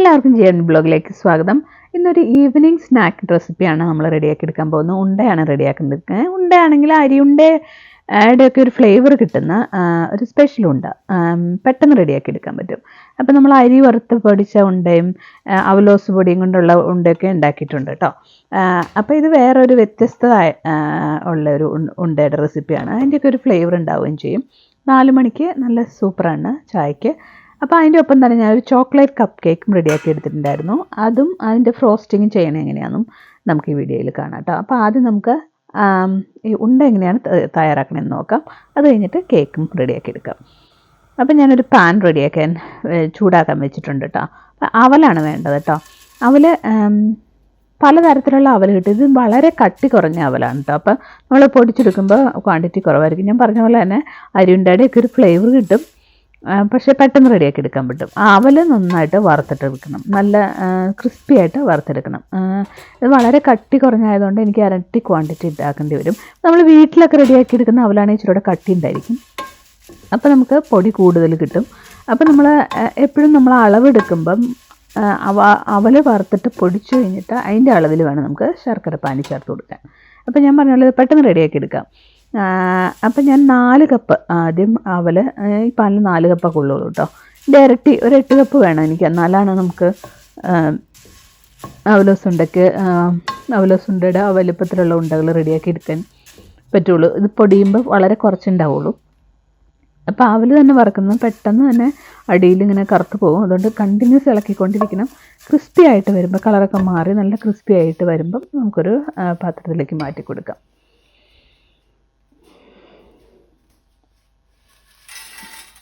എല്ലാവർക്കും ചെയ്യാൻ ബ്ലോഗിലേക്ക് സ്വാഗതം. ഇന്നൊരു ഈവനിങ് സ്നാക്ക് റെസിപ്പിയാണ് നമ്മൾ റെഡിയാക്കി എടുക്കാൻ പോകുന്നത്. ഉണ്ടയാണ് റെഡിയാക്കുന്നത് ഉണ്ടയാണെങ്കിൽ അരിയുണ്ട ഒക്കെ ഒരു ഫ്ലേവർ കിട്ടുന്ന ഒരു സ്പെഷ്യൽ ഉണ്ട. പെട്ടെന്ന് റെഡിയാക്കി എടുക്കാൻ പറ്റും. അപ്പോൾ നമ്മൾ അരി വറുത്ത് പൊടിച്ച ഉണ്ടയും അവലോസ് പൊടിയും കൊണ്ടുള്ള ഉണ്ടയൊക്കെ ഉണ്ടാക്കിയിട്ടുണ്ട് കേട്ടോ അപ്പോൾ ഇത് വേറൊരു വ്യത്യസ്തമായ ഉള്ള ഒരു ഉണ്ടയുടെ റെസിപ്പിയാണ് അതിന്റെയൊക്കെ ഒരു ഫ്ലേവർ ഉണ്ടാവുകയും ചെയ്യും. നാല് മണിക്ക് നല്ല സൂപ്പറാണ് ചായക്ക്. അപ്പോൾ അതിന്റെ ഒപ്പം തന്നെ ഞാൻ ഒരു ചോക്ലേറ്റ് കപ്പ് കേക്കും റെഡിയാക്കി എടുത്തിട്ടുണ്ടായിരുന്നു. അതും അതിന്റെ ഫ്രോസ്റ്റിങ്ങും ചെയ്യണേ എങ്ങനെയാണെന്നും നമുക്ക് ഈ വീഡിയോയിൽ കാണാം കേട്ടോ. അപ്പോൾ ആദ്യം നമുക്ക് ഈ ഉണ്ട എങ്ങനെയാണ് തയ്യാറാക്കണമെന്ന് നോക്കാം. അത് കഴിഞ്ഞിട്ട് കേക്കും റെഡിയാക്കി എടുക്കാം. അപ്പം ഞാനൊരു പാൻ റെഡിയാക്കാൻ ചൂടാക്കാൻ വെച്ചിട്ടുണ്ട് കേട്ടോ. അവലാണ് വേണ്ടത് കേട്ടോ. അവൽ പലതരത്തിലുള്ള അവൽ കിട്ടും. ഇത് വളരെ കട്ടി കുറഞ്ഞ അവലാണ് കേട്ടോ. അപ്പം നമ്മൾ പൊടിച്ചെടുക്കുമ്പോൾ ക്വാണ്ടിറ്റി കുറവായിരിക്കും. ഞാൻ പറഞ്ഞ പോലെ തന്നെ അരിയുണ്ടാടിയൊക്കെ ഒരു ഫ്ലേവർ കിട്ടും. പക്ഷേ പെട്ടെന്ന് റെഡിയാക്കി എടുക്കാൻ പറ്റും. അവൽ നന്നായിട്ട് വറുത്തിട്ടെടുക്കണം. നല്ല ക്രിസ്പി ആയിട്ട് വറുത്തെടുക്കണം. ഇത് വളരെ കട്ടി കുറഞ്ഞായതുകൊണ്ട് എനിക്ക് ഇരട്ടി ക്വാണ്ടിറ്റി ഉണ്ടാക്കേണ്ടി വരും. നമ്മൾ വീട്ടിലൊക്കെ റെഡിയാക്കി എടുക്കുന്ന അവലാണെങ്കിൽ ഇച്ചിരി കട്ടി ഉണ്ടായിരിക്കും. അപ്പോൾ നമുക്ക് പൊടി കൂടുതൽ കിട്ടും. അപ്പോൾ നമ്മൾ എപ്പോഴും നമ്മൾ അളവെടുക്കുമ്പം അവ അവൽ വറുത്തിട്ട് പൊടിച്ചു കഴിഞ്ഞിട്ട് അതിന്റെ അളവിൽ വേണം നമുക്ക് ശർക്കര പാനി ചേർത്ത് കൊടുക്കാൻ. അപ്പോൾ ഞാൻ പറഞ്ഞ പോലെ പെട്ടെന്ന് റെഡിയാക്കി എടുക്കാം. അപ്പം ഞാൻ നാല് കപ്പ് ആദ്യം അവൽ ഈ പാലിൽ നാല് കപ്പൊക്കെ ഉള്ളൂ കേട്ടോ. ഡയറക്റ്റ് ഒരു എട്ട് കപ്പ് വേണം എനിക്ക്. എന്നാലാണ് നമുക്ക് അവലോസുണ്ടയ്ക്ക് അവലോസുണ്ടയുടെ അവലപ്പത്തിലുള്ള ഉണ്ടകൾ റെഡിയാക്കി എടുക്കാൻ പറ്റുള്ളൂ. ഇത് പൊടിയുമ്പോൾ വളരെ കുറച്ചുണ്ടാവുള്ളൂ. അപ്പോൾ അവൽ തന്നെ വറക്കുന്നത് പെട്ടെന്ന് തന്നെ അടിയിൽ ഇങ്ങനെ കറുത്ത് പോകും. അതുകൊണ്ട് കണ്ടിന്യൂസ് ഇളക്കിക്കൊണ്ടിരിക്കണം. ക്രിസ്പി ആയിട്ട് വരുമ്പോൾ കളറൊക്കെ മാറി നല്ല ക്രിസ്പി ആയിട്ട് വരുമ്പം നമുക്കൊരു പാത്രത്തിലേക്ക് മാറ്റി കൊടുക്കാം.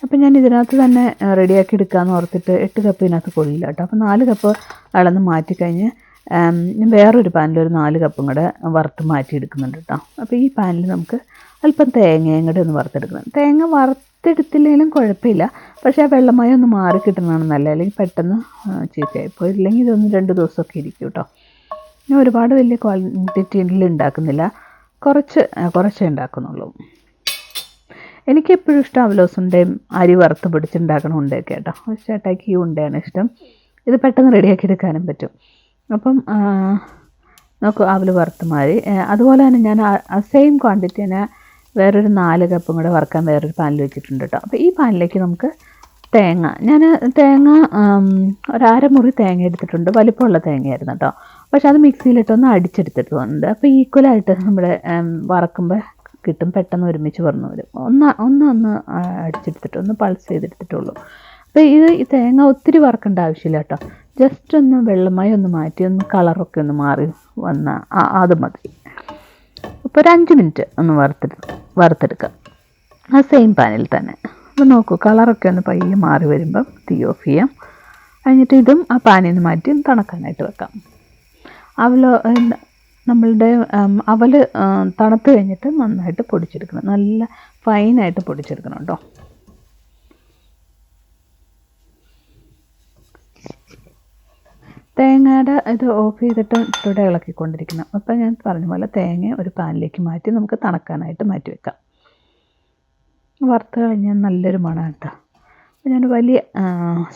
അപ്പം ഞാൻ ഇതിനകത്ത് തന്നെ റെഡിയാക്കി എടുക്കാമെന്ന് ഓർത്തിട്ട് എട്ട് കപ്പ് ഇതിനകത്ത് കൊള്ളില്ല കേട്ടോ. അപ്പോൾ നാല് കപ്പ് അളന്ന് മാറ്റിക്കഴിഞ്ഞ് വേറൊരു പാനിൽ ഒരു നാല് കപ്പും കൂടെ വറുത്ത് മാറ്റി എടുക്കുന്നുണ്ട് കേട്ടോ. അപ്പോൾ ഈ പാനിൽ നമുക്ക് അല്പം തേങ്ങയും കൂടെ ഒന്ന് വറുത്തെടുക്കണം. തേങ്ങ വറുത്തെടുത്തില്ലെങ്കിലും കുഴപ്പമില്ല. പക്ഷേ ആ വെള്ളമായി ഒന്ന് മാറി കിട്ടുന്നതാണ് നല്ല അല്ലെങ്കിൽ പെട്ടെന്ന് ചീത്തയായി ചീത്തയായിപ്പോയി ഇല്ലെങ്കിൽ ഇതൊന്ന് രണ്ട് ദിവസമൊക്കെ ഇരിക്കും കേട്ടോ. ഞാൻ ഒരുപാട് വലിയ ക്വാണ്ടിറ്റിയിൽ ഉണ്ടാക്കുന്നില്ല. കുറച്ച് കുറച്ചേ ഉണ്ടാക്കുന്നുള്ളൂ. എനിക്ക് എപ്പോഴും ഇഷ്ടം അവലോസുണ്ടയും അരി വറുത്ത് പിടിച്ചുണ്ടാക്കണ ഉണ്ടയൊക്കെ കേട്ടോ. ചേട്ടായിക്ക് ഈ ഉണ്ടയാണ് ഇഷ്ടം. ഇത് പെട്ടെന്ന് റെഡിയാക്കി എടുക്കാനും പറ്റും. അപ്പം നോക്കൂ അവൽ വറുത്ത് മാറി അതുപോലെ തന്നെ ഞാൻ സെയിം ക്വാണ്ടിറ്റി തന്നെ വേറൊരു നാല് കപ്പും കൂടെ വറുക്കാൻ വേറൊരു പാനിൽ വെച്ചിട്ടുണ്ട് കേട്ടോ. അപ്പോൾ ഈ പാനിലേക്ക് നമുക്ക് തേങ്ങ. ഞാൻ തേങ്ങ ഒരമുറി തേങ്ങ എടുത്തിട്ടുണ്ട്. വലിപ്പമുള്ള തേങ്ങയായിരുന്നു കേട്ടോ. പക്ഷെ അത് മിക്സിയിലിട്ടൊന്ന് അടിച്ചെടുത്തിട്ടുണ്ട് അപ്പോൾ ഈക്വലായിട്ട് നമ്മുടെ വറക്കുമ്പോൾ കിട്ടും പെട്ടെന്ന് ഒരുമിച്ച് പറഞ്ഞു വരും. ഒന്ന് ഒന്ന് ഒന്ന് അടിച്ചെടുത്തിട്ട് ഒന്ന് പൾസ് ചെയ്തെടുത്തിട്ടുള്ളൂ. അപ്പോൾ ഇത് ഈ തേങ്ങ ഒത്തിരി വറക്കേണ്ട ആവശ്യമില്ല കേട്ടോ. ജസ്റ്റ് ഒന്ന് വെള്ളമായി ഒന്ന് മാറ്റി ഒന്ന് കളറൊക്കെ ഒന്ന് മാറി വന്ന അത് മതി. അപ്പോൾ ഒരു അഞ്ച് മിനിറ്റ് ഒന്ന് വറുത്തെടു വറുത്തെടുക്കാം. ആ സെയിം പാനിൽ തന്നെ. അപ്പോൾ നോക്കൂ കളറൊക്കെ ഒന്ന് പയ്യെ മാറി വരുമ്പം തീ ഓഫ് ചെയ്യാം. കഴിഞ്ഞിട്ട് ഇതും ആ പാനിൽ നിന്ന് മാറ്റി തണക്കാനായിട്ട് വെക്കാം. അവലോ നമ്മളുടെ അവൽ തണുത്ത് കഴിഞ്ഞിട്ട് നന്നായിട്ട് പൊടിച്ചെടുക്കണം. നല്ല ഫൈനായിട്ട് പൊടിച്ചെടുക്കണം കേട്ടോ തേങ്ങയുടെ ഇത് ഓഫ് ചെയ്തിട്ട് ഇട്ടൂടെ ഇളക്കിക്കൊണ്ടിരിക്കണം. അപ്പോൾ ഞാൻ പറഞ്ഞ പോലെ തേങ്ങ ഒരു പാനിലേക്ക് മാറ്റി നമുക്ക് തണക്കാനായിട്ട് മാറ്റി വെക്കാം. വറുത്ത് കഴിഞ്ഞാൽ നല്ലൊരു മണമാണ് കേട്ടോ ഞാൻ വലിയ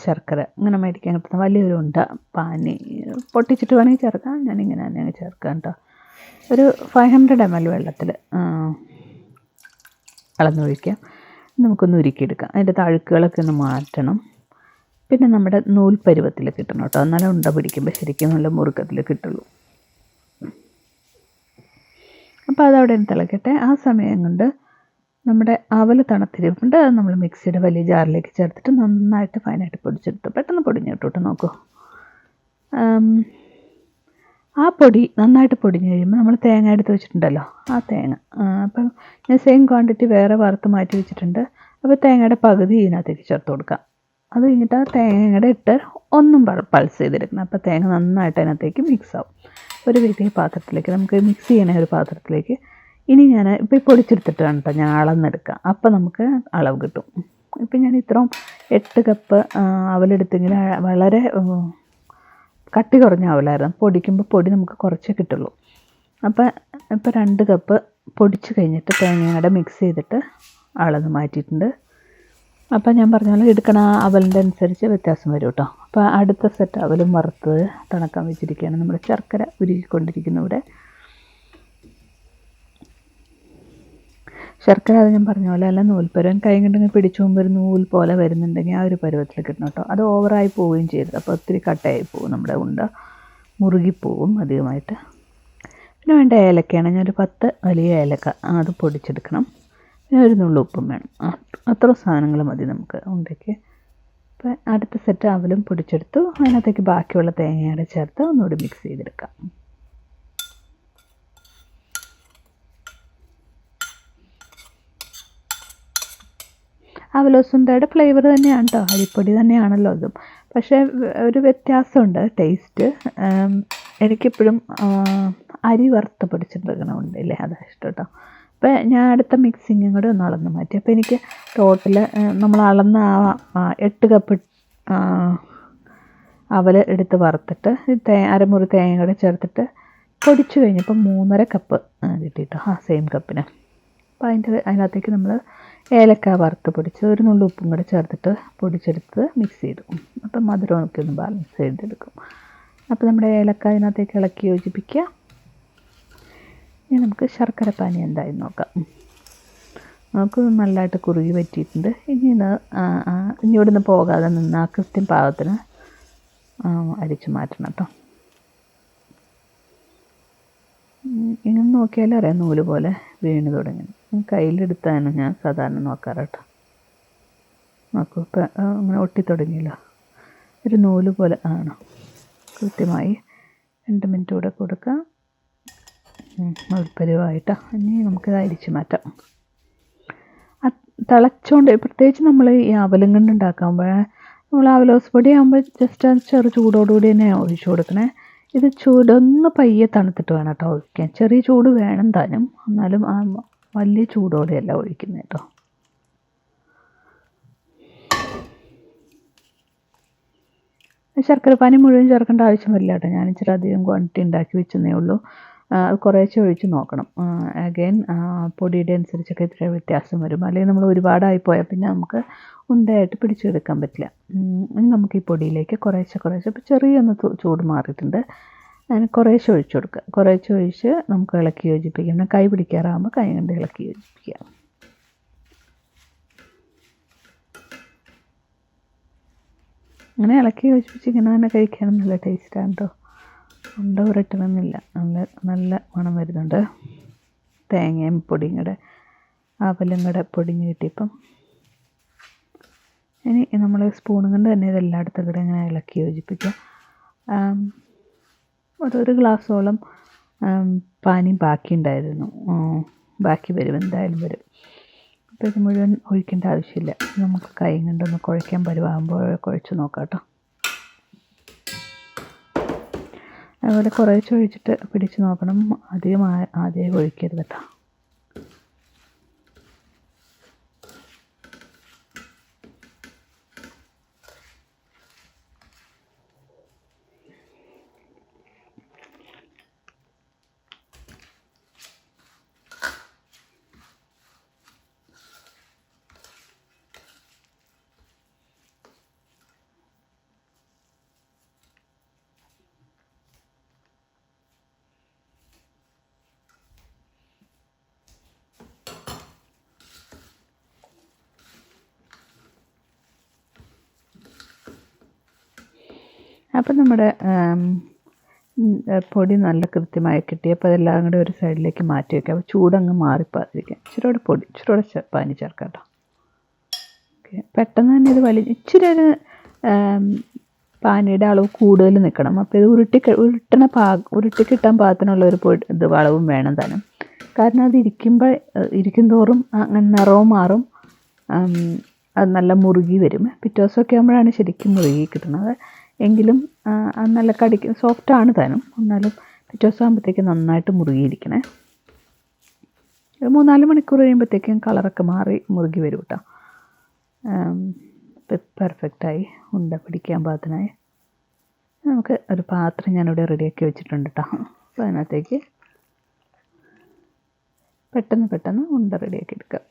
ശർക്കര ഇങ്ങനെ മേടിക്കാൻ കിട്ടുന്ന വലിയൊരു ഉണ്ട പാനി പൊട്ടിച്ചിട്ട് വേണമെങ്കിൽ ചേർക്കാം. ഞാനിങ്ങനെ തന്നെ ചേർക്കാം കേട്ടോ ഒരു ഫൈവ് ഹൺഡ്രഡ് എം എൽ വെള്ളത്തിൽ അളന്നൊഴിക്കാം. നമുക്കൊന്ന് ഉരുക്കിയെടുക്കാം. അതിന്റെ തഴുക്കുകളൊക്കെ ഒന്ന് മാറ്റണം. പിന്നെ നമ്മുടെ നൂൽ പരുവത്തിൽ കിട്ടണം കേട്ടോ എന്നാലും ഉണ്ട പിടിക്കുമ്പോൾ ശരിക്കും നല്ല മുറുക്കത്തിൽ കിട്ടുള്ളൂ. അപ്പോൾ അതവിടെ തിളക്കട്ടെ. ആ സമയം കൊണ്ട് നമ്മുടെ അവൽ തണുത്തിരിപ്പുണ്ട്. അത് നമ്മൾ മിക്സിയുടെ വലിയ ജാറിലേക്ക് ചേർത്തിട്ട് നന്നായിട്ട് ഫൈനായിട്ട് പൊടിച്ചെടുത്തു. പെട്ടെന്ന് പൊടിഞ്ഞു കേട്ടോ നോക്കൂ ആ പൊടി നന്നായിട്ട് പൊടിഞ്ഞ് കഴിയുമ്പോൾ നമ്മൾ തേങ്ങ എടുത്ത് വെച്ചിട്ടുണ്ടല്ലോ ആ തേങ്ങ. അപ്പം ഞാൻ സെയിം ക്വാണ്ടിറ്റി വേറെ വറുത്ത് മാറ്റി വെച്ചിട്ടുണ്ട്. അപ്പോൾ തേങ്ങയുടെ പകുതി ഇതിനകത്തേക്ക് ചേർത്ത് കൊടുക്കാം. അത് കഴിഞ്ഞിട്ട് ആ തേങ്ങയുടെ ഇട്ട് ഒന്നും പൾസ് ചെയ്തെടുക്കണം. അപ്പോൾ തേങ്ങ നന്നായിട്ട് അതിനകത്തേക്ക് മിക്സ് ആവും. ഒരു വലിയ പാത്രത്തിലേക്ക് നമുക്ക് മിക്സ് ചെയ്യണ ഒരു പാത്രത്തിലേക്ക് ഇനി ഞാൻ ഇപ്പോൾ ഈ പൊടിച്ചെടുത്തിട്ടാണ് കേട്ടോ ഞാൻ അളന്നെടുക്കാം. അപ്പോൾ നമുക്ക് അളവ് കിട്ടും. ഇപ്പം ഞാൻ ഇത്രയും എട്ട് കപ്പ് അവലെടുത്തെങ്കിൽ വളരെ കട്ടി കുറഞ്ഞ അവലായിരുന്നു. പൊടിക്കുമ്പോൾ പൊടി നമുക്ക് കുറച്ചേ കിട്ടുള്ളൂ. അപ്പോൾ ഇപ്പോൾ രണ്ട് കപ്പ് പൊടിച്ച് കഴിഞ്ഞിട്ട് തേങ്ങയുടെ മിക്സ് ചെയ്തിട്ട് അളന്ന് മാറ്റിയിട്ടുണ്ട്. അപ്പോൾ ഞാൻ പറഞ്ഞ പോലെ എടുക്കണ അവലിന്റെ അനുസരിച്ച് വ്യത്യാസം വരും കേട്ടോ അപ്പോൾ അടുത്ത സെറ്റ് അവലും വറുത്ത് തണുക്കാൻ വെച്ചിരിക്കുകയാണ്. നമ്മുടെ ശർക്കര ഉരുകിക്കൊണ്ടിരിക്കുന്നു ഇവിടെ. ശർക്കര അത് ഞാൻ പറഞ്ഞ പോലെ അല്ല നൂൽപ്പരുവൻ കൈ കണ്ടെങ്കിൽ പിടിച്ചു പോകുമ്പോൾ ഒരു നൂൽ പോലെ വരുന്നുണ്ടെങ്കിൽ ആ ഒരു പരുവത്തിൽ കിട്ടണം കേട്ടോ അത് ഓവറായി പോവുകയും ചെയ്യരുത്. അപ്പോൾ ഒത്തിരി കട്ടയായി പോകും നമ്മുടെ ഉണ്ട. മുറുകിപ്പോവും അധികമായിട്ട്. പിന്നെ വേണ്ട ഏലക്കയാണ്. ഞാനൊരു പത്ത് വലിയ ഏലക്ക അത് പൊടിച്ചെടുക്കണം. പിന്നെ ഒരു നുള്ളുപ്പും വേണം. അത്ര സാധനങ്ങൾ മതി നമുക്ക് ഉണ്ടയ്ക്ക്. അപ്പോൾ അടുത്ത സെറ്റ് അവലും പൊടിച്ചെടുത്തു. അതിനകത്തേക്ക് ബാക്കിയുള്ള തേങ്ങയുടെ ചേർത്ത് ഒന്നുകൂടി മിക്സ് ചെയ്തെടുക്കാം. അവലോസുണ്ടയുടെ ഫ്ലേവർ തന്നെയാണ് കേട്ടോ അരിപ്പൊടി തന്നെയാണല്ലോ അതും. പക്ഷേ ഒരു വ്യത്യാസമുണ്ട് ടേസ്റ്റ് എനിക്കിപ്പോഴും അരി വറുത്ത് പൊടിച്ചിട്ടെടുക്കണമുണ്ട് ഇല്ലേ? അതാ ഇഷ്ടം കേട്ടോ അപ്പോൾ ഞാൻ അടുത്ത മിക്സിങ്ങും കൂടെ ഒന്ന് അളന്ന് മാറ്റി. അപ്പോൾ എനിക്ക് ടോട്ടൽ നമ്മൾ അളന്ന ആ എട്ട് കപ്പ് അവൽ എടുത്ത് വറുത്തിട്ട് തേ അരമുറി തേങ്ങ കൂടെ ചേർത്തിട്ട് പൊടിച്ചു കഴിഞ്ഞപ്പോൾ മൂന്നര കപ്പ് കിട്ടിയിട്ടോ. ആ സെയിം കപ്പിന് അപ്പോൾ അതിന്റെ അതിനകത്തേക്ക് നമ്മൾ ഏലക്ക വറുത്ത് പൊടിച്ച് ഒരു നുള്ളു ഉപ്പും കൂടെ ചേർത്തിട്ട് പൊടിച്ചെടുത്ത് മിക്സ് ചെയ്തു. അപ്പം മധുരമൊക്കെ ഒന്ന് ബാലൻസ് ചെയ്തെടുക്കും. അപ്പോൾ നമ്മുടെ ഏലക്ക അതിനകത്തേക്ക് ഇളക്കി യോജിപ്പിക്കുക. ഇനി നമുക്ക് ശർക്കര പാനി എന്തായി നോക്കാം. നമുക്ക് നല്ലതായിട്ട് കുറുകി പറ്റിയിട്ടുണ്ട് ഇനി ഇനി ഇവിടുന്ന് പോകാതെ നിന്ന് ആ കൃത്യം പാകത്തിന് അരിച്ചു മാറ്റണം കേട്ടോ. ഇങ്ങനെ നോക്കിയാലും അറിയാം നൂൽ പോലെ വീണ് തുടങ്ങി കയ്യിലെടുത്താണ് ഞാൻ സാധാരണ നോക്കാറ് കേട്ടോ നോക്കൂ ഇപ്പം അങ്ങനെ ഒട്ടിത്തുടങ്ങിയല്ലോ. ഒരു നൂൽ പോലെ ആണ്? കൃത്യമായി രണ്ട് മിനിറ്റ് കൂടെ കൊടുക്കാം. നൂൽപ്പരുവായിട്ടോ ഇനി നമുക്ക് അരിച്ചു മാറ്റാം. അത് തിളച്ചുകൊണ്ട് പ്രത്യേകിച്ച് നമ്മൾ ഈ അവലും കൊണ്ട് ഉണ്ടാക്കുമ്പോൾ നമ്മൾ അവലോസ് പൊടി ആകുമ്പോൾ ജസ്റ്റ് ചെറു ചൂടോടുകൂടി തന്നെ ഒഴിച്ചു കൊടുക്കണേ. ഇത് ചൂടൊന്ന് പയ്യെ തണുത്തിട്ട് വേണം കേട്ടോ ഒഴിക്കാൻ. ചെറിയ ചൂട് വേണം താനും എന്നാലും വലിയ ചൂടോടെയല്ല ഒഴിക്കുന്നത് കേട്ടോ. ശർക്കര പാനി മുഴുവൻ ചേർക്കേണ്ട ആവശ്യം വരില്ല കേട്ടോ. ഞാൻ ഇച്ചിരി അധികം ക്വാണ്ടിറ്റി ഉണ്ടാക്കി വെച്ചെന്നേ ഉള്ളൂ. കുറേശ്ശെ ഒഴിച്ച് നോക്കണം. അഗൈൻ പൊടിയുടെ അനുസരിച്ചൊക്കെ ഇത്ര വ്യത്യാസം വരും. അല്ലെങ്കിൽ നമ്മൾ ഒരുപാടായി പോയാൽ പിന്നെ നമുക്ക് ഉണ്ടയായിട്ട് പിടിച്ചെടുക്കാൻ പറ്റില്ല. ഇനി നമുക്ക് ഈ പൊടിയിലേക്ക് കുറേശ്ശെ കുറേശ്ശെ ഇപ്പോൾ ചെറിയൊന്ന് ചൂട് മാറിയിട്ടുണ്ട്. അതിന് കുറേശ്ശെ ഒഴിച്ചു കൊടുക്കുക കുറേശ്ശെ ഒഴിച്ച് നമുക്ക് ഇളക്കി യോജിപ്പിക്കാം. പിന്നെ കൈ പിടിക്കാറാകുമ്പോൾ കൈ കൊണ്ട് ഇളക്കി യോജിപ്പിക്കാം. അങ്ങനെ ഇളക്കി യോജിപ്പിച്ച് ഇങ്ങനെ തന്നെ കഴിക്കാനും നല്ല ടേസ്റ്റാണ് കേട്ടോ ഉണ്ട ഉരട്ടണമെന്നില്ല. നല്ല നല്ല മണം വരുന്നുണ്ട്. തേങ്ങയും പൊടിയും കൂടെ അവലും കൂടെ പൊടിഞ്ഞ് കിട്ടിയപ്പം ഇനി നമ്മൾ സ്പൂണും കൊണ്ട് തന്നെ ഇതെല്ലായിടത്തും കൂടെ ഇങ്ങനെ ഇളക്കി യോജിപ്പിക്കുക ആം, ഒരു ഗ്ലാസ്സോളം പാനി ബാക്കി ഉണ്ടായിരുന്നു ബാക്കി വരും എന്തായാലും വരും. അപ്പോൾ ഇത് മുഴുവൻ ഒഴിക്കേണ്ട ആവശ്യമില്ല. നമുക്ക് കൈ കൊണ്ടൊന്ന് കുഴയ്ക്കാൻ പരുവാകുമ്പോൾ കുഴച്ച് നോക്കാം കേട്ടോ അതുപോലെ കുറേ ഒഴിച്ചിട്ട് പിടിച്ച് നോക്കണം. അധികം ആദ്യമേ ഒഴിക്കരുത് കേട്ടോ. അപ്പം നമ്മുടെ പൊടി നല്ല കൃത്യമായി കിട്ടി അപ്പോൾ അതെല്ലാം കൂടെ ഒരു സൈഡിലേക്ക് മാറ്റി വയ്ക്കാം അപ്പോൾ ചൂടങ്ങ് മാറിപ്പോകാതിരിക്കാം ഇച്ചിരി കൂടെ പൊടി ഇച്ചിരി കൂടെ പാനി ചേർക്കാം കേട്ടോ. ഓക്കെ. പെട്ടെന്ന് തന്നെ ഇത് വലി ഇച്ചിരി ഒരു പാനിയുടെ അളവ് കൂടുതൽ നിൽക്കണം. അപ്പോൾ ഇത് ഉരുട്ടി ഉരുട്ടണ പാ ഉരുട്ടി കിട്ടാൻ പാകത്തിനുള്ള ഒരു ഇത് വളവും വേണം തന്നെ കാരണം അത് ഇരിക്കുമ്പോൾ ഇരിക്കും തോറും അങ്ങനെ നിറവും മാറും. അത് നല്ല മുറുകി വരും. പിറ്റേ ദിവസമൊക്കെ ആകുമ്പോഴാണ് ശരിക്കും മുറുകി കിട്ടുന്നത്. എങ്കിലും നല്ല കടിക്ക് ആണ് താനും. എന്നാലും പിറ്റേ ദിവസം ആകുമ്പോഴത്തേക്ക് നന്നായിട്ട് മുറുകിയിരിക്കണേ. ഒരു മൂന്നാൽ മണിക്കൂർ കഴിയുമ്പോഴത്തേക്കും കളറൊക്കെ മാറി മുറുകി വരും കേട്ടോ പെർഫെക്റ്റായി ഉണ്ട പിടിക്കാൻ പാകത്തിനായി. നമുക്ക് ഒരു പാത്രം ഞാനിവിടെ റെഡിയാക്കി വെച്ചിട്ടുണ്ട് കേട്ടോ അപ്പോൾ അതിനകത്തേക്ക് പെട്ടെന്ന് പെട്ടെന്ന് ഉണ്ട റെഡിയാക്കി എടുക്കാം.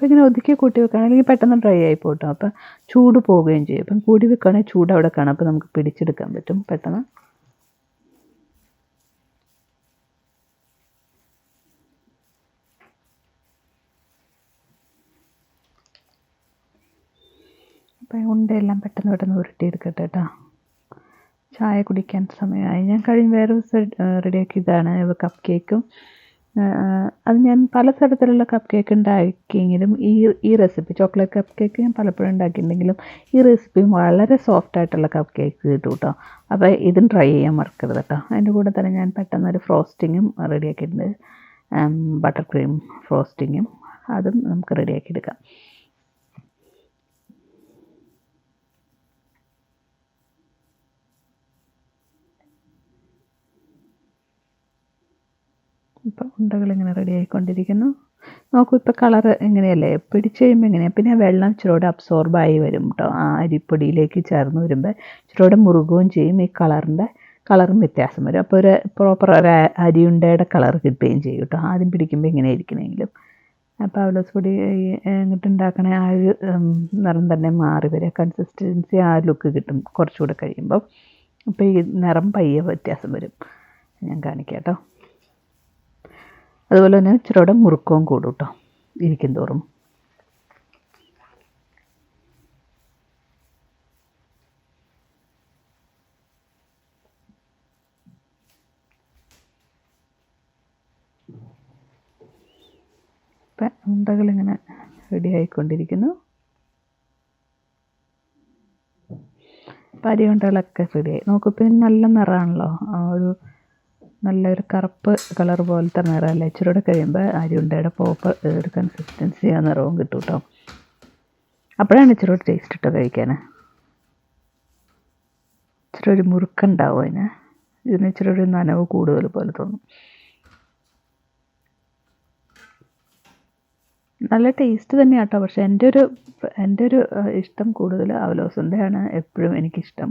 അപ്പോൾ ഇങ്ങനെ ഒതുക്കി കൂട്ടി വെക്കുകയാണെങ്കിൽ പെട്ടെന്ന് ഡ്രൈ ആയി പോട്ടോ. അപ്പം ചൂട് പോവുകയും ചെയ്യും. അപ്പം കൂടി വെക്കുകയാണെങ്കിൽ ചൂട് അവിടെ കാണാം. അപ്പോൾ നമുക്ക് പിടിച്ചെടുക്കാൻ പറ്റും. പെട്ടെന്ന്. അപ്പം ഉണ്ടയെല്ലാം പെട്ടെന്ന് പെട്ടെന്ന് ഉരുട്ടിയെടുക്കട്ടെ കേട്ടോ. ചായ കുടിക്കാൻ സമയമായി. ഞാൻ കഴിഞ്ഞ വേറെ ദിവസം റെഡിയാക്കിയതാണ് കപ്പ് കേക്കും അത് ഞാൻ പല തരത്തിലുള്ള കപ്പ് കേക്ക് ഉണ്ടാക്കിയെങ്കിലും ഈ ഈ റെസിപ്പി ചോക്ലേറ്റ് കപ്പ് കേക്ക് ഞാൻ പലപ്പോഴും ഉണ്ടാക്കിയിട്ടുണ്ടെങ്കിലും ഈ റെസിപ്പി വളരെ സോഫ്റ്റ് ആയിട്ടുള്ള കപ്പ് കേക്ക് കിട്ടും കേട്ടോ അപ്പോൾ ഇതും ട്രൈ ചെയ്യാൻ മറക്കരുത് കേട്ടോ അതിന്റെ കൂടെ തന്നെ ഞാൻ പെട്ടെന്ന് ഒരു ഫ്രോസ്റ്റിങ്ങും റെഡിയാക്കിയിട്ടുണ്ട് ബട്ടർ ക്രീം ഫ്രോസ്റ്റിങ്ങും അതും നമുക്ക് റെഡിയാക്കി എടുക്കാം. ഇപ്പം ഉണ്ടകളിങ്ങനെ റെഡി ആയിക്കൊണ്ടിരിക്കുന്നു. നോക്കൂ ഇപ്പോൾ കളർ എങ്ങനെയല്ലേ? പിടിച്ച് കഴിയുമ്പോൾ എങ്ങനെയാണ് പിന്നെ വെള്ളം ഇച്ചിരൂടെ അബ്സോർബായി വരും കേട്ടോ ആ അരിപ്പൊടിയിലേക്ക് ചേർന്ന് വരുമ്പോൾ ഇച്ചിരൂടെ മുറുകുകയും ചെയ്യും. ഈ കളറിന്റെ കളറും വ്യത്യാസം വരും. അപ്പോൾ ഒരു പ്രോപ്പർ ഒരു അരിയുണ്ടയുടെ കളർ കിട്ടുകയും ചെയ്യും കേട്ടോ ആദ്യം പിടിക്കുമ്പോൾ ഇങ്ങനെ ഇരിക്കണമെങ്കിലും അപ്പോൾ അവലോസ് പൊടി എന്നിട്ട് ഉണ്ടാക്കണ ആ ഒരു നിറം തന്നെ മാറി വരിക കൺസിസ്റ്റൻസി ആ ലുക്ക് കിട്ടും കുറച്ചുകൂടെ കഴിയുമ്പോൾ അപ്പോൾ ഈ നിറം പയ്യെ വ്യത്യാസം വരും. ഞാൻ കാണിക്കാം കേട്ടോ അതുപോലെ തന്നെ ഇച്ചിരിയുടെ മുറുക്കവും കൂടും കേട്ടോ ഇരിക്കും തോറും. ഇപ്പം ഉണ്ടകളിങ്ങനെ റെഡി ആയിക്കൊണ്ടിരിക്കുന്നു. പരിയുണ്ടകളൊക്കെ റെഡിയായി നോക്കിപ്പോൾ നല്ല നിറമാണല്ലോ ഒരു നല്ലൊരു കറുപ്പ് കളർ പോലത്തെ നിറമല്ല ഇച്ചിരി കൂടെ കഴിയുമ്പോൾ അരിയുണ്ടയുടെ പോപ്പ് ഒരു കൺസിസ്റ്റൻസി ആ നിറവും കിട്ടും കേട്ടോ അപ്പോഴാണ് ഇച്ചിരി കൂടെ ടേസ്റ്റ് ഇട്ടോ കഴിക്കാൻ ഇച്ചിരി ഒരു മുറുക്കുണ്ടാവും അതിന്. ഇതിന് ഇച്ചിരി ഒരു നനവ് കൂടുതൽ പോലെ തോന്നും. നല്ല ടേസ്റ്റ് തന്നെയാണ് കേട്ടോ പക്ഷേ എന്റെ ഒരു എന്റെ ഒരു ഇഷ്ടം കൂടുതൽ അവലോസന്റെയാണ് എപ്പോഴും എനിക്കിഷ്ടം.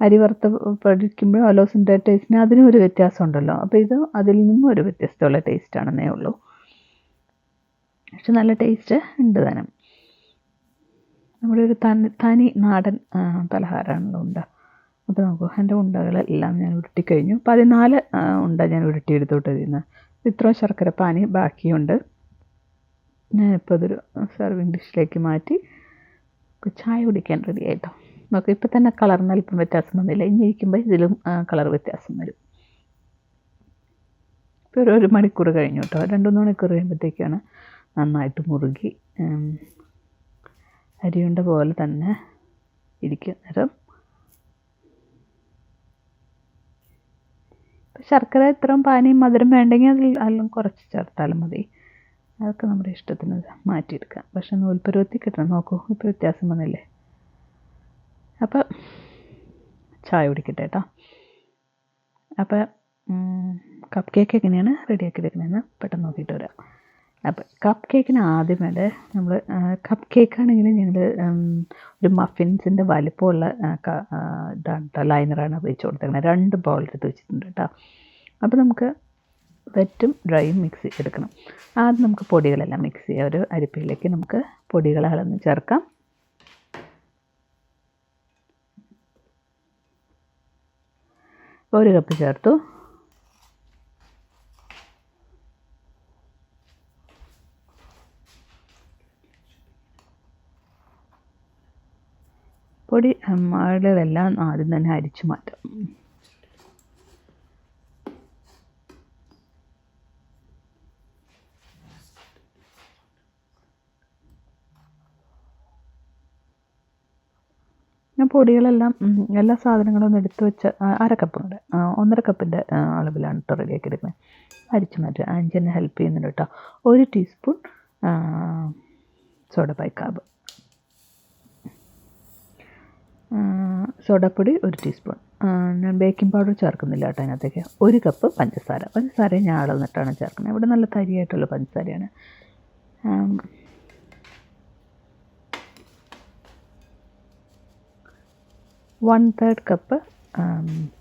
അരി വറുത്ത് പഠിക്കുമ്പോഴും അലോസിന്റെ ടേസ്റ്റിന് അതിനും ഒരു വ്യത്യാസം ഉണ്ടല്ലോ അപ്പോൾ ഇത് അതിൽ നിന്നും ഒരു വ്യത്യസ്തമുള്ള ടേസ്റ്റ് ആണെന്നേ ഉള്ളൂ. പക്ഷെ നല്ല ടേസ്റ്റ് ഉണ്ട് തന്നെ നമ്മുടെ ഒരു തനി തനി നാടൻ പലഹാരമാണല്ലോ ഉണ്ട. അപ്പോൾ നോക്കൂ എന്റെ ഉണ്ടകളെല്ലാം ഞാൻ ഉരുട്ടിക്കഴിഞ്ഞു. പതിനാല് ഉണ്ട ഞാൻ ഉരുട്ടിയെടുത്തോട്ട് ഇരുന്ന് ഇത്രയും ശർക്കര പാനി ബാക്കിയുണ്ട്. ഞാനിപ്പോൾ അതൊരു സെർവിങ് ഡിഷിലേക്ക് മാറ്റി ചായ കുടിക്കാൻ റെഡി ആയിട്ടോ? നോക്കാം ഇപ്പം തന്നെ കളറിന് അല്പം വ്യത്യാസം വന്നില്ല. ഇനി ഇരിക്കുമ്പോൾ ഇതിലും കളർ വ്യത്യാസം വരും. ഇപ്പോൾ ഒരു ഒരു മണിക്കൂർ കഴിഞ്ഞു കേട്ടോ. രണ്ട് മൂന്ന് മണിക്കൂർ കഴിയുമ്പോഴത്തേക്കാണ് നന്നായിട്ട് മുറുകി അരിയുണ്ട പോലെ തന്നെ ഇരിക്കും നേരം. ശർക്കര ഇത്രയും പാനിയും മധുരം വേണ്ടെങ്കിൽ അതിൽ അതിലും കുറച്ച് ചേർത്താലും മതി. അതൊക്കെ നമ്മുടെ ഇഷ്ടത്തിന് മാറ്റിയെടുക്കാം. പക്ഷെ നൂൽപ്പരുവത്തി കിട്ടണം. നോക്കൂ ഇപ്പോൾ വ്യത്യാസം വന്നില്ലേ? അപ്പോൾ ചായ കുടിക്കട്ടെ കേട്ടോ അപ്പോൾ കപ്പ് കേക്ക് എങ്ങനെയാണ് റെഡിയാക്കി എടുക്കുന്നതെന്ന് പെട്ടെന്ന് നോക്കിയിട്ട് വരാം. അപ്പോൾ കപ്പ് കേക്കിന് ആദ്യമായിട്ട് നമ്മൾ കപ്പ് കേക്കാണെങ്കിൽ ഞങ്ങൾ ഒരു മഫിൻസിന്റെ വലിപ്പമുള്ള ഇതാണ് ലൈനറാണ് വെച്ച് കൊടുത്തേക്കുന്നത് രണ്ട് ബോൾ എടുത്ത് വെച്ചിട്ടുണ്ട് കേട്ടോ അപ്പോൾ നമുക്ക് വെറ്റും ഡ്രൈയും മിക്സ് എടുക്കണം ആദ്യം നമുക്ക് പൊടികളെല്ലാം മിക്സ് ചെയ്യാം. ഒരു അരിപ്പയിലേക്ക് നമുക്ക് പൊടികൾ അളന്ന് ചേർക്കാം. ഒരു കപ്പ് ചേർത്തു. പൊടി മഴകളെല്ലാം ആദ്യം തന്നെ അരിച്ചു മാറ്റാം. പൊടികളെല്ലാം എല്ലാ സാധനങ്ങളും ഒന്ന് എടുത്ത് വെച്ച് അര കപ്പുണ്ട് ഒന്നര കപ്പിന്റെ അളവിലാണ് കേട്ടോ റെഡിയാക്കി എടുക്കുന്നത്. അരിച്ച് മാറ്റുക. ആന്റി ഹെൽപ്പ് ചെയ്യുന്നുണ്ട് കേട്ടോ ഒരു ടീസ്പൂൺ സോഡ പൈക്കാബ് സോഡാപ്പൊടി ഒരു ടീസ്പൂൺ ഞാൻ ബേക്കിംഗ് പൗഡർ ചേർക്കുന്നില്ല കേട്ടോ അതിനകത്തേക്ക്. ഒരു കപ്പ് പഞ്ചസാര. പഞ്ചസാര ഞാൻ അളന്നിട്ടാണ് ചേർക്കുന്നത്. ഇവിടെ നല്ല തരിയായിട്ടുള്ള പഞ്ചസാരയാണ്. One third cup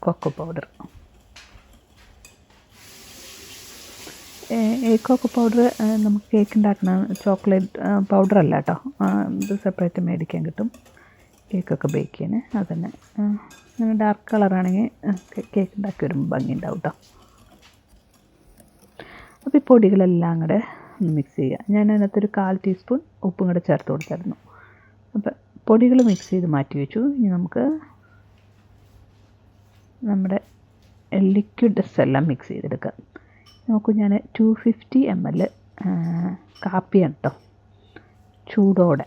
cocoa powder ഏക്കോക്ക് powder നമുക്ക് കേക്ക് ഉണ്ടാക്കുന്ന ചോക്ലേറ്റ് പൗഡർ അല്ല കേട്ടോ ഇത് സെപ്പറേറ്റ് മേടിക്കാൻ കിട്ടും. കേക്കൊക്കെ ബേക്ക് ചെയ്യാൻ അതന്നെ. അങ്ങനെ ഡാർക്ക് കളറാണെങ്കിൽ കേക്ക് ഉണ്ടാക്കി വരുമ്പോൾ ഭംഗി ഉണ്ടാവും കേട്ടോ അപ്പോൾ ഈ പൊടികളെല്ലാം കൂടെ മിക്സ് ചെയ്യുക. ഞാൻ അതിനകത്തൊരു കാൽ ടീസ്പൂൺ ഉപ്പും കൂടെ ചേർത്ത് കൊടുത്തായിരുന്നു അപ്പോൾ പൊടികൾ മിക്സ് ചെയ്ത് മാറ്റി വെച്ചു. ഇനി നമുക്ക് നമ്മുടെ ലിക്വിഡ്സ് എല്ലാം മിക്സ് ചെയ്തെടുക്കാം. നോക്കൂ ഞാൻ ടു ഫിഫ്റ്റി എം എൽ കാപ്പിയാണ് കേട്ടോ ചൂടോടെ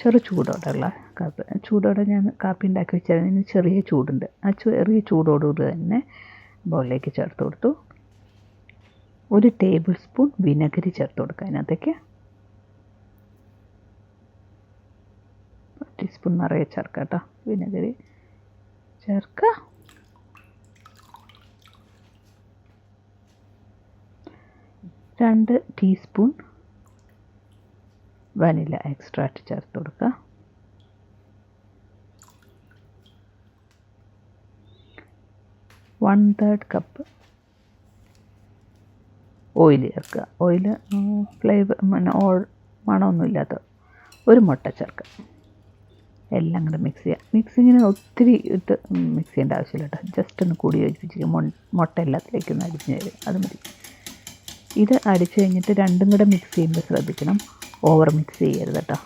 ചെറു ചൂടോടെ ഉള്ള കാപ്പി. ചൂടോടെ ഞാൻ കാപ്പി ഉണ്ടാക്കി ഇനി ചെറിയ ചൂടുണ്ട്. ആ ചെറിയ ചൂടോടുകൂടി തന്നെ ബോളിലേക്ക് ചേർത്ത് കൊടുത്തു. ഒരു ടേബിൾ സ്പൂൺ വിനഗിരി ചേർത്ത് കൊടുക്കുക അതിനകത്തേക്ക്. ടീസ്പൂൺ നിറയെ ചേർക്കാം കേട്ടോ. വിനെഗരി ചേർക്കുക രണ്ട് ടീസ്പൂൺ വനില എക്സ്ട്രാക്റ്റ് ചേർത്ത് കൊടുക്കുക വൺ തേർഡ് കപ്പ് ഓയിൽ ചേർക്കുക ഓയിൽ ഫ്ലേവർ ഓ മണമൊന്നുമില്ലാത്ത ഒരു മുട്ട ചേർക്കുക എല്ലാം കൂടെ മിക്സ് ചെയ്യുക മിക്സിങ്ങിന് ഒത്തിരി ഇട്ട് മിക്സ് ചെയ്യേണ്ട ആവശ്യമില്ല കേട്ടോ. ജസ്റ്റ് ഒന്ന് കൂടി യോജിപ്പിച്ച് മുട്ട എല്ലാത്തിലേക്കും ഒന്ന് അടിച്ച് തരും. അത് മതി. ഇത് അടിച്ച് കഴിഞ്ഞിട്ട് രണ്ടും കൂടെ മിക്സ് ചെയ്യുമ്പോൾ ശ്രദ്ധിക്കണം. ഓവർ മിക്സ് ചെയ്യരുത് കേട്ടോ.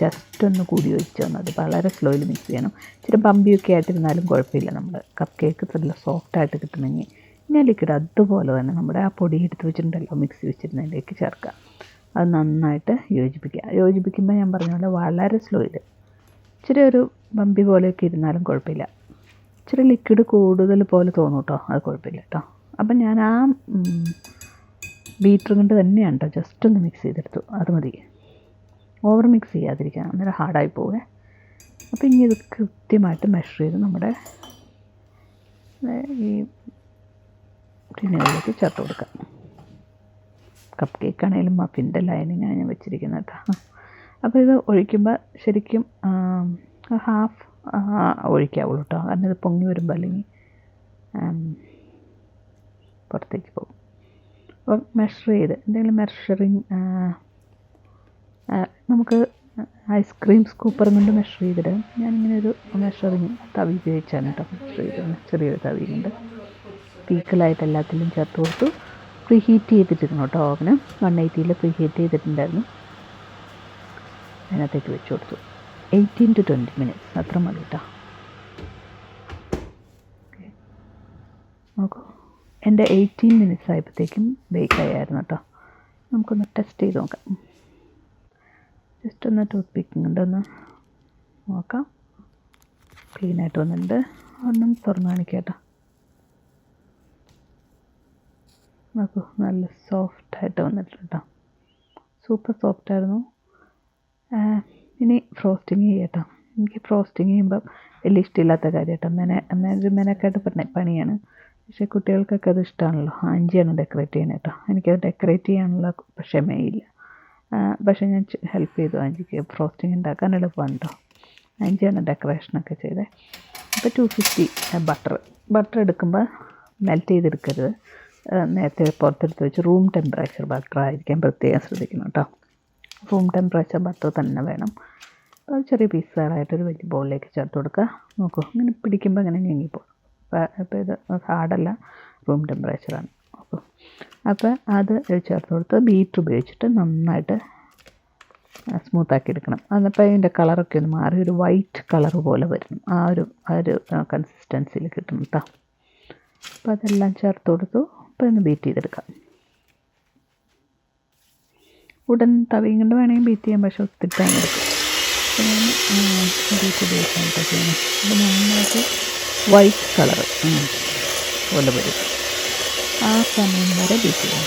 ജസ്റ്റ് ഒന്ന് കൂടി ഒഴിച്ചാൽ മതി. വളരെ സ്ലോയിൽ മിക്സ് ചെയ്യണം. ഇച്ചിരി ബമ്പിയൊക്കെ ആയിട്ടിരുന്നാലും കുഴപ്പമില്ല നമ്മൾ കപ്പ് കേക്ക് നല്ല സോഫ്റ്റായിട്ട് കിട്ടണമെങ്കിൽ ഞാൻ ലിക്വിഡ് അതുപോലെ തന്നെ നമ്മുടെ ആ പൊടി എടുത്ത് വെച്ചിട്ടുണ്ടല്ലോ മിക്സി വെച്ചിരുന്നതിലേക്ക് ചേർക്കുക. അത് നന്നായിട്ട് യോജിപ്പിക്കുക. യോജിപ്പിക്കുമ്പോൾ ഞാൻ പറഞ്ഞ പോലെ വളരെ സ്ലോയിൽ ഇച്ചിരി ഒരു ബമ്പി പോലെയൊക്കെ ഇരുന്നാലും കുഴപ്പമില്ല. ഇച്ചിരി ലിക്വിഡ് കൂടുതൽ പോലെ തോന്നും കേട്ടോ അത് കുഴപ്പമില്ല കേട്ടോ അപ്പം ഞാൻ ആ ബീറ്റർ കൊണ്ട് തന്നെയാണ് കേട്ടോ ജസ്റ്റ് ഒന്ന് മിക്സ് ചെയ്തെടുത്തു. അത് മതി. ഓവർ മിക്സ് ചെയ്യാതിരിക്കുക അന്നേരം ഹാർഡായി പോവേ. അപ്പോൾ ഇനി ഇത് കൃത്യമായിട്ട് മെഷർ ചെയ്ത് നമ്മുടെ ഈ ടിന്നുകളിലേക്ക് ചേർത്ത് കൊടുക്കാം. കപ്പ് കേക്ക് ആണെങ്കിലും മഫിന്റെ ലൈനിങ്ങാണ് ഞാൻ വെച്ചിരിക്കുന്നത് കേട്ടോ അപ്പോൾ ഇത് ഒഴിക്കുമ്പോൾ ശരിക്കും ഹാഫ് ഒഴിക്കാവുള്ളൂ കേട്ടോ കാരണം ഇത് പൊങ്ങി വരുമ്പോൾ അല്ലെങ്കിൽ പുറത്തേക്ക് പോകും. അപ്പം മെഷർ ചെയ്ത് എന്തെങ്കിലും മെഷറിങ് നമുക്ക് ഐസ്ക്രീം സ്കൂപ്പർ കൊണ്ട് മെഷർ ചെയ്തിടാം ഞാനിങ്ങനെ ഒരു മെഷറിങ് തവി ഉപയോഗിച്ചാണ് കേട്ടോ മെഷർ ചെയ്തത്. ചെറിയൊരു തവി കൊണ്ട് പീക്കലായിട്ട് എല്ലാത്തിലും ചേർത്ത് കൊടുത്തു. പ്രീ ഹീറ്റ് ചെയ്തിട്ടിരുന്നു കേട്ടോ ഓവന് വൺ എയ്റ്റിയിൽ പ്രീ ഹീറ്റ് ചെയ്തിട്ടുണ്ടായിരുന്നു. അതിനകത്തേക്ക് വെച്ച് കൊടുത്തു. എയ്റ്റീൻ ടു ട്വന്റി മിനിറ്റ്സ് അത്ര മതി കേട്ടോ നോക്കൂ. എന്റെ എയ്റ്റീൻ മിനിറ്റ്സ് ആയപ്പോഴത്തേക്കും ബേക്ക് ആയിരുന്നു കേട്ടോ നമുക്കൊന്ന് ടെസ്റ്റ് ചെയ്ത് നോക്കാം. ജസ്റ്റ് ഒന്ന് ടൂത്ത് പിക്കിംഗ് കൊണ്ട് ഒന്ന് നോക്കാം ക്ലീനായിട്ട് വന്നിട്ടുണ്ട്. ഒന്നും തുറന്ന് കാണിക്കാട്ടോ നോക്കൂ നല്ല സോഫ്റ്റായിട്ട് വന്നിട്ടുണ്ട് കേട്ടോ സൂപ്പർ സോഫ്റ്റായിരുന്നു ഇനി ഫ്രോസ്റ്റിങ് ചെയ്യട്ടോ. എനിക്ക് ഫ്രോസ്റ്റിങ് ചെയ്യുമ്പം വലിയ ഇഷ്ടമില്ലാത്ത കാര്യം കേട്ടോ മെന ഒരു മെനക്കായിട്ട് പണി പണിയാണ്. പക്ഷേ കുട്ടികൾക്കൊക്കെ അത് ഇഷ്ടമാണല്ലോ അഞ്ചിയാണ് ഡെക്കറേറ്റ് ചെയ്യുന്നത് കേട്ടോ എനിക്കത് ഡെക്കറേറ്റ് ചെയ്യാനുള്ള ക്ഷമയില്ല. പക്ഷേ ഞാൻ ഹെൽപ്പ് ചെയ്തു അഞ്ചിക്ക് ഫ്രോസ്റ്റിംഗ് ഉണ്ടാക്കാൻ എളുപ്പമാണ് കേട്ടോ അഞ്ചിയാണ് ഡെക്കറേഷനൊക്കെ ചെയ്തത് അപ്പോൾ ടു ഫിഫ്റ്റി ബട്ടർ ബട്ടർ എടുക്കുമ്പോൾ മെൽറ്റ് ചെയ്തെടുക്കരുത്. നേരത്തെ പുറത്തെടുത്ത് വെച്ച് റൂം ടെമ്പറേച്ചർ ബട്ടർ ആയിരിക്കാൻ പ്രത്യേകം ശ്രദ്ധിക്കണം കേട്ടോ. റൂം ടെമ്പറേച്ചർ ബട്ടർ തന്നെ വേണം. അത് ചെറിയ പീസുകളായിട്ടൊരു വലിയ ബോളിലേക്ക് ചേർത്ത് കൊടുക്കുക. നോക്കൂ ഇങ്ങനെ പിടിക്കുമ്പോൾ ഇങ്ങനെ ഞെങ്ങിപ്പോകും അപ്പോൾ ഇത് ഹാർഡല്ല റൂം ടെമ്പറേച്ചറാണ് അപ്പോൾ അപ്പോൾ അത് ചേർത്ത് കൊടുത്ത് ബീറ്റ് ഉപയോഗിച്ചിട്ട് നന്നായിട്ട് സ്മൂത്ത് ആക്കി എടുക്കണം. എന്നപ്പോൾ അതിന്റെ കളറൊക്കെ ഒന്ന് മാറി ഒരു വൈറ്റ് കളർ പോലെ വരണം ആ ഒരു ആ ഒരു കൺസിസ്റ്റൻസിയിൽ കിട്ടണം കേട്ടോ അപ്പോൾ അതെല്ലാം ചേർത്ത് കൊടുത്തു. അപ്പോൾ ഒന്ന് ബീറ്റ് ചെയ്തെടുക്കാം. ഉടൻ തവിയും കൊണ്ട് വേണമെങ്കിൽ ബീറ്റ് ചെയ്യാം പക്ഷെ ഒത്തിരി ടൈം എടുക്കും. ബീറ്റ് നന്നായിട്ട് വൈറ്റ് കളർ പോലെ വരും. ആ സമയം വരെ ബീറ്റ് ചെയ്യാം.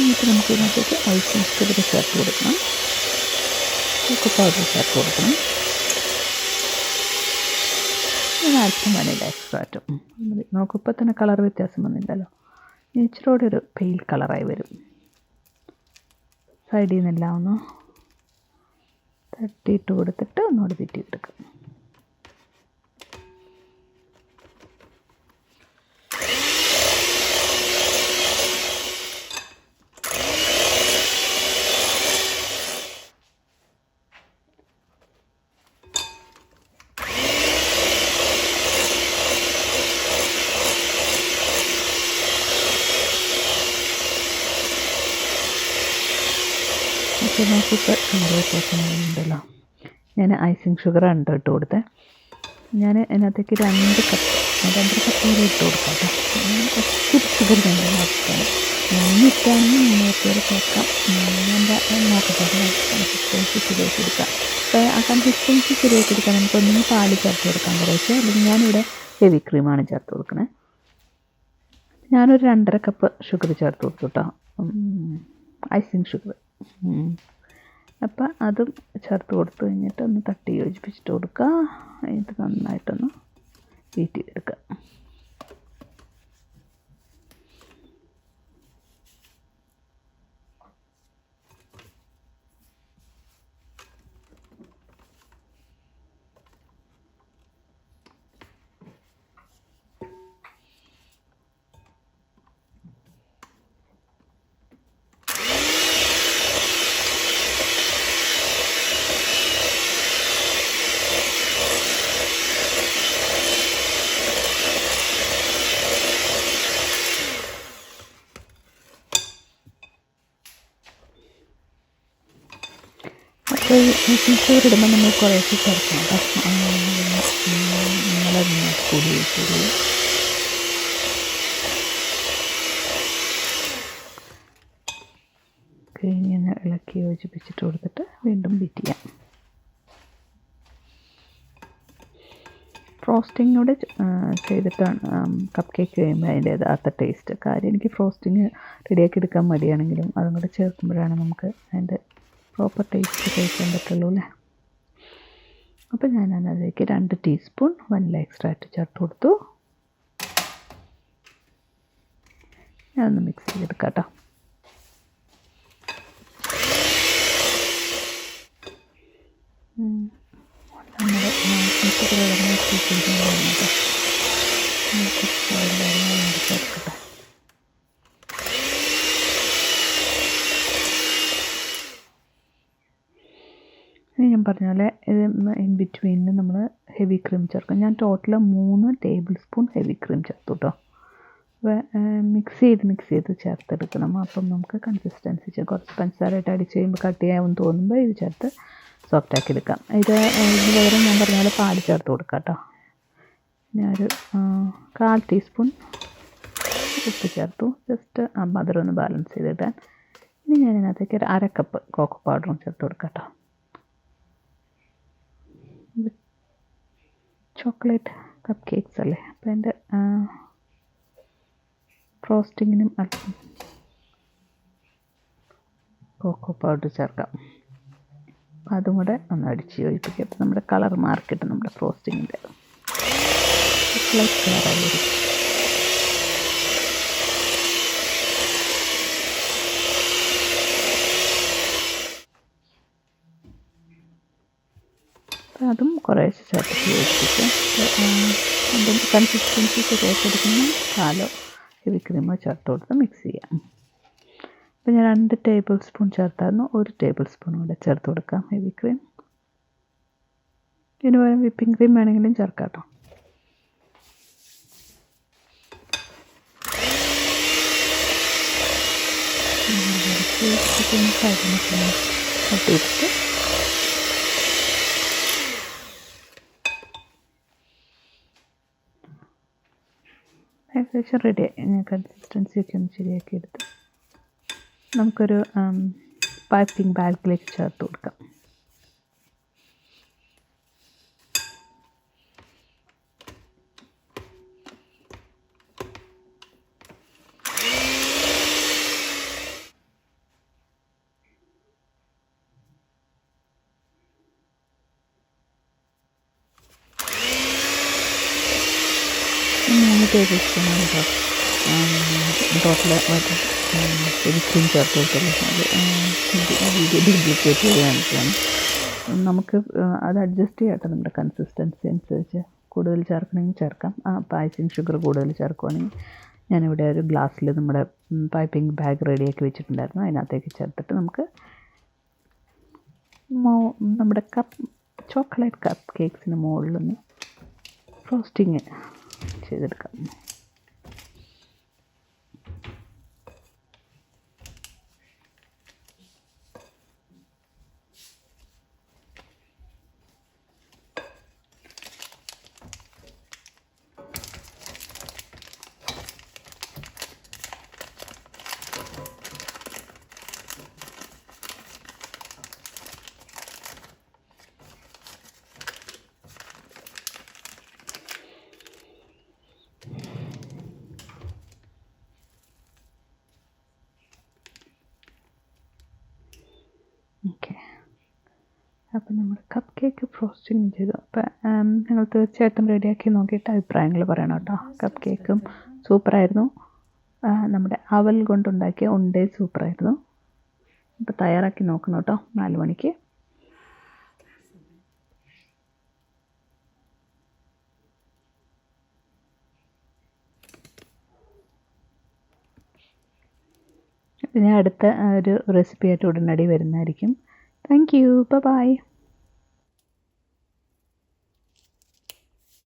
എന്നിട്ട് നമുക്ക് ഇതിനകത്തേക്ക് ഐസ് മിക്സ്ചർ ചേർത്ത് കൊടുക്കണം. കൊക്കോ പൗഡർ ചേർത്ത് കൊടുക്കണം. ആൽപ്പം വനില എക്സ്ട്രാറ്റും മതി. നോക്കിപ്പോൾ തന്നെ കളർ വ്യത്യാസം വന്നില്ലല്ലോ. ഇച്ചിരൂടെ ഒരു പെയിൽ കളറായി വരും. സൈഡിൽ നിന്നെല്ലാം ഒന്ന് തട്ടിയിട്ട് കൊടുത്തിട്ട് ഒന്നുകൂടി തെറ്റി ഓക്കെ നോക്കിപ്പോൾ കളർ പോഷണമുണ്ടല്ലോ ഞാൻ ഐസിങ് ഷുഗറാണ് കേട്ടോ ഇട്ട് കൊടുത്തത് ഞാൻ അതിനകത്തേക്ക് രണ്ട് കപ്പ് രണ്ടര കപ്പ് കൂടി ഇട്ട് കൊടുക്കാം കേട്ടോ. ഒത്തിരി ഷുഗർ വേണ്ട നോക്കാം മൂന്ന് ഇട്ടാണെങ്കിൽ മൂന്ന് വരെ ചേർക്കാം. ഞാൻ നോക്കട്ടെ കൺസിസ്റ്റൻസി ശരിയാക്കി എടുക്കാം. അപ്പോൾ ആ കൺസിസ്റ്റൻസി ശരിയാക്കി എടുക്കാൻ നമുക്ക് ഒന്നും പാൽ ചേർത്ത് കൊടുക്കാൻ കുറേശ്ശെ അല്ലെങ്കിൽ ഞാനിവിടെ ഹെവി ക്രീമാണ് ചേർത്ത് കൊടുക്കണേ. ഞാനൊരു രണ്ടര കപ്പ് ഷുഗർ ചേർത്ത് കൊടുത്തു കേട്ടോ. ഐസിങ് ഷുഗർ അപ്പം അതും ചേർത്ത് കൊടുത്തു കഴിഞ്ഞിട്ട് ഒന്ന് തട്ടി യോജിപ്പിച്ചിട്ട് കൊടുക്കുക എന്നിട്ട് നന്നായിട്ടൊന്ന് ബീറ്റ് ചെയ്തെടുക്കുക ഈ ഷുഗർ ഇടുമ്പോൾ നമ്മൾ കുറേശ്ശെ ചേർക്കണം ഭക്ഷണം കൂടി കൂടി കഴിഞ്ഞ് ഇളക്കി യോജിപ്പിച്ചിട്ട് കൊടുത്തിട്ട് വീണ്ടും ബീറ്റ് ചെയ്യാം. ഫ്രോസ്റ്റിംഗ് കൂടെ ചെയ്തിട്ടാണ് കപ്പ് കേക്ക് കഴിയുമ്പോൾ അതിന്റെ യഥാർത്ഥ ടേസ്റ്റ് കാര്യം എനിക്ക് ഫ്രോസ്റ്റിംഗ് റെഡിയാക്കി എടുക്കാൻ മടിയാണെങ്കിലും അതും കൂടെ ചേർക്കുമ്പോഴാണ് നമുക്ക് അതിന്റെ പ്രോപ്പർ ടേസ്റ്റ് കഴിക്കാൻ പറ്റുള്ളൂ അല്ലേ അപ്പോൾ ഞാൻ അതിലേക്ക് രണ്ട് ടീസ്പൂൺ വനില എക്സ്ട്രാക്റ്റ് ചേർത്ത് കൊടുത്തു. ഞാനൊന്ന് മിക്സ് ചെയ്തെടുക്കാം കേട്ടോ നമ്മുടെ ഇനി ഞാൻ പറഞ്ഞ ഇത് ഇൻ ബിറ്റ്വീനിൽ നമ്മൾ ഹെവി ക്രീം ചേർക്കും. ഞാൻ ടോട്ടൽ മൂന്ന് ടേബിൾ സ്പൂൺ ഹെവി ക്രീം ചേർത്തു കേട്ടോ മിക്സ് ചെയ്ത് മിക്സ് ചെയ്ത് ചേർത്തെടുക്കണം. അപ്പം നമുക്ക് കൺസിസ്റ്റൻസി കുറച്ച് പഞ്ചസാരമായിട്ട് അടിച്ച് കഴിയുമ്പോൾ കട്ടിയാവും തോന്നുമ്പോൾ ഇത് ചേർത്ത് സോഫ്റ്റ് ആക്കി എടുക്കാം. ഇത് ഇതിന് പകരം ഞാൻ പറഞ്ഞ പോലെ പാൽ ചേർത്ത് കൊടുക്കാം കേട്ടോ ഞാനൊരു കാൽ ടീസ്പൂൺ ഉപ്പ് ചേർത്തു. ജസ്റ്റ് ആ മധുരം ഒന്ന് ബാലൻസ് ചെയ്തിടാൻ. ഇനി ഞാൻ ഇതിനകത്തേക്ക് ഒരു അര കപ്പ് കോക്കോ പൗഡറും ചേർത്ത് കൊടുക്കാം കേട്ടോ ചോക്ലേറ്റ് കപ്പ് കേക്ക്സ് അല്ലേ? അപ്പോൾ എന്റെ ഫ്രോസ്റ്റിങ്ങിനും അല്പം കോക്കോ പൗഡർ ചേർക്കാം. അപ്പോൾ അതും കൂടെ ഒന്ന് അടിച്ച് യോജിപ്പിക്കുക നമ്മുടെ കളർ മാർക്കിട്ട് നമ്മുടെ ഫ്രോസ്റ്റിങ്ങിന്റെ ചോക്ലേറ്റ് കളറായിരിക്കും അതും കുറേശ്ശെ ചേർത്തിട്ട് യോജിപ്പിക്കുക അതിന്റെ കൺസിസ്റ്റൻസി ശരിയാക്കി എടുക്കുമ്പോൾ പാലോ ഹെവി ക്രീമോ ചേർത്ത് കൊടുത്ത് മിക്സ് ചെയ്യാം. അപ്പോൾ ഞാൻ രണ്ട് ടേബിൾ സ്പൂൺ ചേർത്തായിരുന്നു ഒരു ടേബിൾ സ്പൂൺ കൂടെ ചേർത്ത് കൊടുക്കാം ഹെവി ക്രീം ഇതിന് പകരം വിപ്പിംഗ് ക്രീം വേണമെങ്കിലും ചേർക്കാം കേട്ടോ കട്ടിയിട്ട് ഏകദേശം റെഡി ഞാൻ കൺസിസ്റ്റൻസി ഒക്കെ ഒന്ന് ശരിയാക്കി എടുത്ത് നമുക്കൊരു പൈപ്പിംഗ് ബാഗിലേക്ക് ചേർത്ത് കൊടുക്കാം. മൂന്ന് ടേബിൾ സ്പൂണാണ് ടോട്ടൽ ഹെവി സ്ക്രീൻ ചേർത്ത് കൊടുത്തല്ലോ അത് വീഡിയോ ഡ്യൂപ്ലിക്കേറ്റ് ചെയ്ത് കാണിക്കുകയാണ് നമുക്ക് അത് അഡ്ജസ്റ്റ് ചെയ്യാട്ടോ നമ്മുടെ കൺസിസ്റ്റൻസി അനുസരിച്ച്. കൂടുതൽ ചേർക്കണമെങ്കിൽ ചേർക്കാം. ആ പായസിങ് ഷുഗർ കൂടുതൽ ചേർക്കുവാണെങ്കിൽ ഞാനിവിടെ ഒരു ഗ്ലാസ്സിൽ നമ്മുടെ പൈപ്പിംഗ് ബാഗ് റെഡിയാക്കി വെച്ചിട്ടുണ്ടായിരുന്നു. അതിനകത്തേക്ക് ചേർത്തിട്ട് നമുക്ക് നമ്മുടെ കപ്പ് ചോക്ലേറ്റ് കപ്പ് കേക്ക്സിന് മുകളിലൊന്ന് ഫ്രോസ്റ്റിങ് ചെയ്തെടുക്കാം അപ്പം നമ്മൾ കപ്പ് കേക്ക് ഫ്രോസ്റ്റിങ് ചെയ്തു. അപ്പം നിങ്ങൾ തീർച്ചയായിട്ടും റെഡിയാക്കി നോക്കിയിട്ട് അഭിപ്രായങ്ങൾ പറയണം കേട്ടോ. കപ്പ് കേക്കും സൂപ്പറായിരുന്നു. നമ്മുടെ അവൽ കൊണ്ടുണ്ടാക്കിയ ഉണ്ടേ സൂപ്പറായിരുന്നു. അപ്പോൾ തയ്യാറാക്കി നോക്കണം കേട്ടോ. നാല് മണിക്ക്. ഞാൻ അടുത്ത ഒരു റെസിപ്പി ആയിട്ട് ഉടനടി വരുന്നതായിരിക്കും. Thank you by